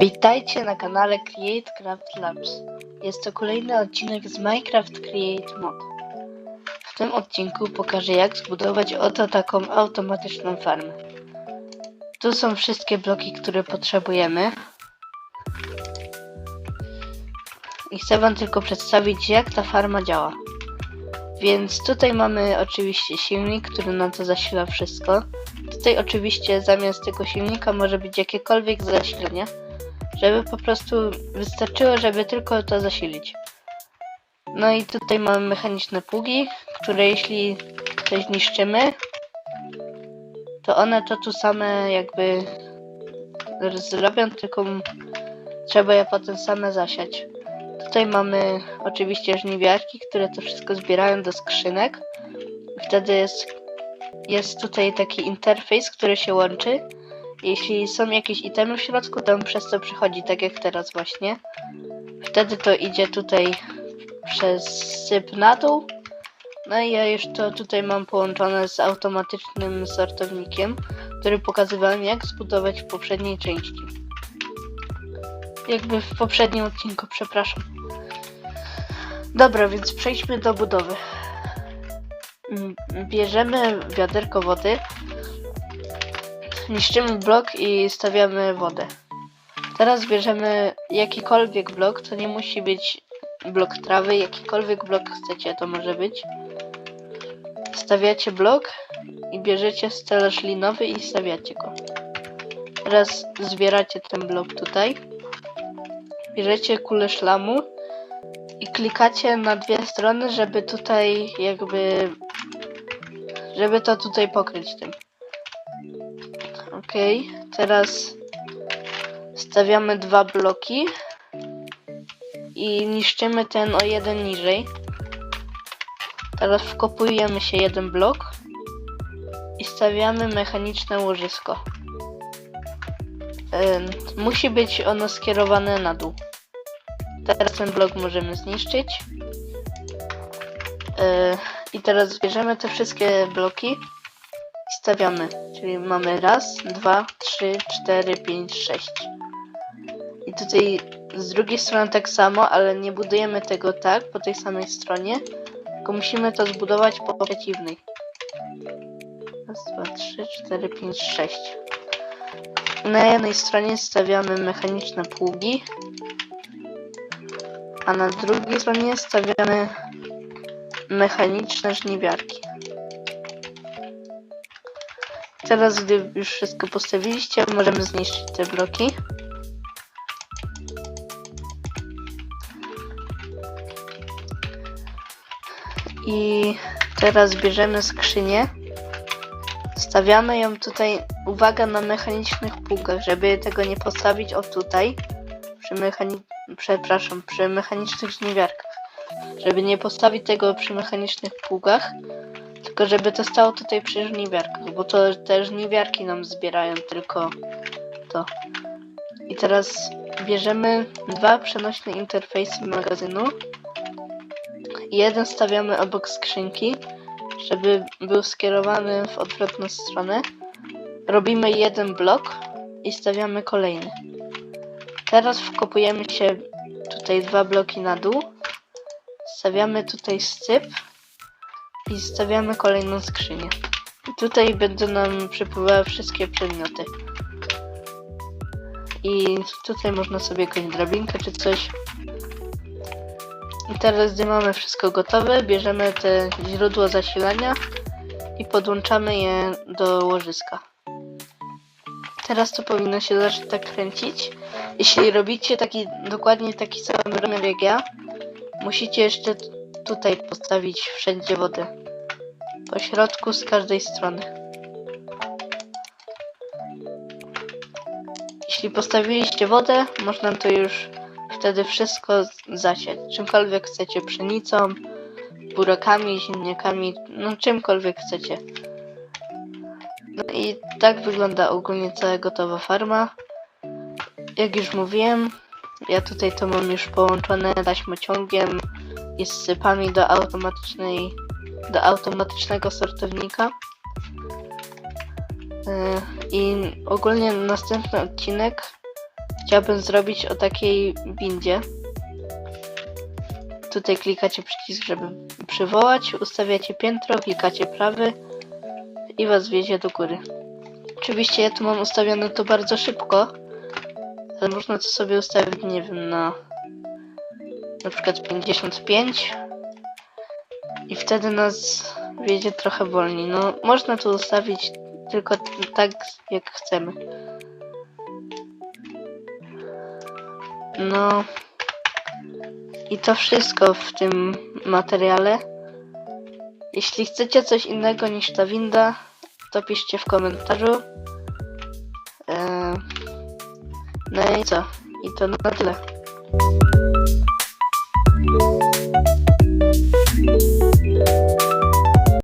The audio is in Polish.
Witajcie na kanale Create Craft Labs. Jest to kolejny odcinek z Minecraft Create Mod. W tym odcinku pokażę jak zbudować oto taką automatyczną farmę. Tu są wszystkie bloki, które potrzebujemy. I chcę wam tylko przedstawić jak ta farma działa. Więc tutaj mamy oczywiście silnik, który nam to zasila wszystko. Tutaj oczywiście zamiast tego silnika może być jakiekolwiek zasilenie, żeby po prostu wystarczyło, żeby tylko to zasilić. No i tutaj mamy mechaniczne pługi, które jeśli coś niszczymy, to one to tu same jakby zrobią, tylko trzeba je potem same zasiać. Tutaj mamy oczywiście żniwiarki, które to wszystko zbierają do skrzynek. Wtedy jest, jest tutaj taki interfejs, który się łączy. Jeśli są jakieś itemy w środku, to on przez to przychodzi, tak jak teraz właśnie. Wtedy to idzie tutaj przez syp na dół. No i ja już to tutaj mam połączone z automatycznym sortownikiem, który pokazywałem jak zbudować w poprzedniej części. Jakby w poprzednim odcinku, przepraszam. Dobra, więc przejdźmy do budowy. Mm, Bierzemy wiaderko wody, niszczymy blok i stawiamy wodę. Teraz bierzemy jakikolwiek blok, to nie musi być blok trawy, jakikolwiek blok chcecie, to może być. Stawiacie blok i bierzecie stelaż linowy i stawiacie go. Teraz zbieracie ten blok tutaj. Bierzecie kulę szlamu klikacie na dwie strony, żeby tutaj jakby żeby to tutaj pokryć tym. Ok, teraz stawiamy dwa bloki i niszczymy ten o jeden niżej. Teraz wkopujemy się jeden blok i stawiamy mechaniczne łożysko. Ym, musi być ono skierowane na dół. Teraz ten blok możemy zniszczyć. Yy, I teraz bierzemy te wszystkie bloki i stawiamy. Czyli mamy raz, dwa, trzy, cztery, pięć, sześć. I tutaj z drugiej strony tak samo, ale nie budujemy tego tak po tej samej stronie, tylko musimy to zbudować po przeciwnej. Raz, dwa, trzy, cztery, pięć, sześć. Na jednej stronie stawiamy mechaniczne pługi, a na drugiej stronie stawiamy mechaniczne żniwiarki. Teraz, gdy już wszystko postawiliście, możemy zniszczyć te bloki. I teraz bierzemy skrzynię. Stawiamy ją tutaj, uwaga na mechanicznych pługach, żeby tego nie postawić o tutaj, przy mechani przepraszam, przy mechanicznych żniwiarkach. Żeby nie postawić tego przy mechanicznych pługach, tylko żeby to stało tutaj przy żniwiarkach, bo to te żniwiarki nam zbierają tylko to. I teraz bierzemy dwa przenośne interfejsy magazynu. Jeden stawiamy obok skrzynki, żeby był skierowany w odwrotną stronę. Robimy jeden blok i stawiamy kolejny. Teraz wkopujemy się tutaj dwa bloki na dół. Stawiamy tutaj scyp i stawiamy kolejną skrzynię. I tutaj będą nam przypływały wszystkie przedmioty. I tutaj można sobie jakąś drabinkę czy coś. I teraz, gdy mamy wszystko gotowe, bierzemy te źródło zasilania i podłączamy je do łożyska. Teraz to powinno się zacząć tak kręcić. Jeśli robicie taki dokładnie taki sam rozmiar jak ja, musicie jeszcze tutaj postawić wszędzie wodę. Po środku z każdej strony. Jeśli postawiliście wodę, można to już wtedy wszystko zasiać. Czymkolwiek chcecie, pszenicą, burakami, ziemniakami, no czymkolwiek chcecie. No i tak wygląda ogólnie cała gotowa farma. Jak już mówiłem, ja tutaj to mam już połączone taśmociągiem i sypami do automatycznej, do automatycznego sortownika. E, I ogólnie następny odcinek chciałbym zrobić o takiej windzie. Tutaj klikacie przycisk, żeby przywołać, ustawiacie piętro, klikacie prawy i was wiedzie do góry. Oczywiście ja tu mam ustawione to bardzo szybko, ale można to sobie ustawić, nie wiem, na na przykład 55 i wtedy nas wiedzie trochę wolniej. No, można to ustawić tylko tak, jak chcemy. No i to wszystko w tym materiale. Jeśli chcecie coś innego niż ta winda, to piszcie w komentarzu. Eee, no i co? I to na tyle.